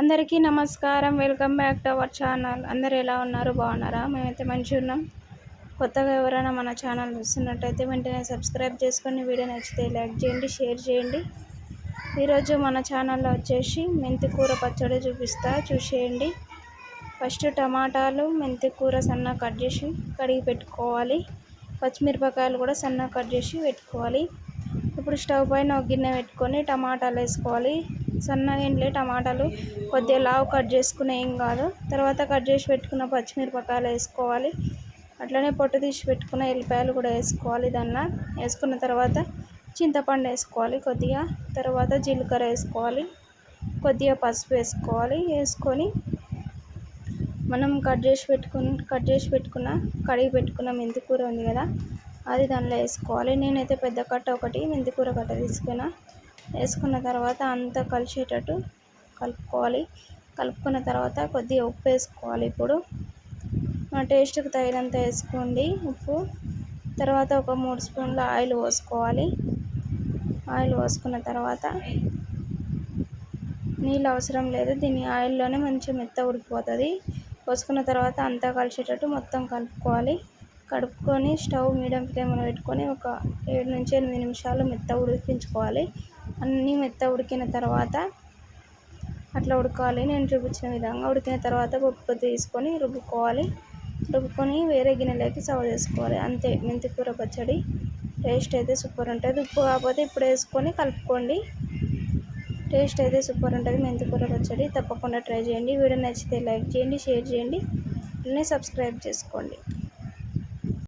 అందరికీ నమస్కారం. Welcome back to our channel. అందరు ఎలా ఉన్నారు? బాగున్నారా? మేమైతే మంచిగా ఉన్నాం. కొత్తగా ఎవరైనా మన ఛానల్ చూస్తున్నట్టయితే వెంటనే సబ్స్క్రైబ్ చేసుకొని వీడియో నచ్చితే లైక్ చేయండి షేర్ చేయండి. ఈరోజు మన ఛానల్లో వచ్చేసి మెంతి కూర పచ్చడి చూపిస్తా చూసేయండి. ఫస్ట్ టమాటాలు మెంతి కూర సన్న కట్ చేసి కడిగి పెట్టుకోవాలి. పచ్చిమిరపకాయలు కూడా సన్న కట్ చేసి పెట్టుకోవాలి. ఇప్పుడు స్టవ్ పైన ఒక గిన్నె పెట్టుకొని టమాటాలు వేసుకోవాలి. సన్నగా ఎండలే టమాటాలు కొద్దిగా లావు కట్ చేసుకునే ఏం కాదు. తర్వాత కట్ చేసి పెట్టుకున్న పచ్చిమిరపకాయలు వేసుకోవాలి. అట్లనే పొట్టు తీసి పెట్టుకున్న ఎల్లిపాయలు కూడా వేసుకోవాలి దాన్ని వేసుకున్న తర్వాత చింతపండు వేసుకోవాలి కొద్దిగా. తర్వాత జీలకర్ర వేసుకోవాలి. కొద్దిగా పసుపు వేసుకోవాలి. వేసుకొని మనం కట్ చేసి పెట్టుకుని కట్ చేసి పెట్టుకున్న కడిగి పెట్టుకున్న మెంతికూర ఉంది కదా అది దానిలో వేసుకోవాలి. నేనైతే పెద్ద కట్ట ఒకటి మెంతికూర కట్ట తీసుకున్నా. వేసుకున్న తర్వాత అంతా కలిసేటట్టు కలుపుకోవాలి. కలుపుకున్న తర్వాత కొద్దిగా ఉప్పు వేసుకోవాలి ఇప్పుడు. మన టేస్ట్కి తగినంత వేసుకోండి ఉప్పు. తర్వాత ఒక మూడు స్పూన్ల ఆయిల్ పోసుకోవాలి. ఆయిల్ పోసుకున్న తర్వాత నీళ్ళు అవసరం లేదు. దీని ఆయిల్లోనే మంచిగా మెత్త ఉడికిపోతుంది. పోసుకున్న తర్వాత అంతా కలిసేటట్టు మొత్తం కలుపుకోవాలి. కడుపుకొని స్టవ్ మీడియం ఫ్లేమ్లో పెట్టుకొని ఒక ఏడు నుంచి ఎనిమిది నిమిషాలు మెత్త ఉడికించుకోవాలి. అన్నీ మెత్త ఉడికిన తర్వాత అట్లా ఉడకాలి. నేను చూపించిన విధంగా ఉడికిన తర్వాత ఉప్పు తీసుకొని రుబ్బుకోవాలి. రుబ్బుకొని వేరే గిన్నెలోకి సర్వ్ చేసుకోవాలి. అంతే. మెంతికూర పచ్చడి టేస్ట్ అయితే సూపర్ ఉంటుంది. ఉప్పు కాకపోతే ఇప్పుడు వేసుకొని కలుపుకోండి. టేస్ట్ అయితే సూపర్ ఉంటుంది. మెంతికూర పచ్చడి తప్పకుండా ట్రై చేయండి. వీడియో నచ్చితే లైక్ చేయండి షేర్ చేయండి. సబ్స్క్రైబ్ చేసుకోండి.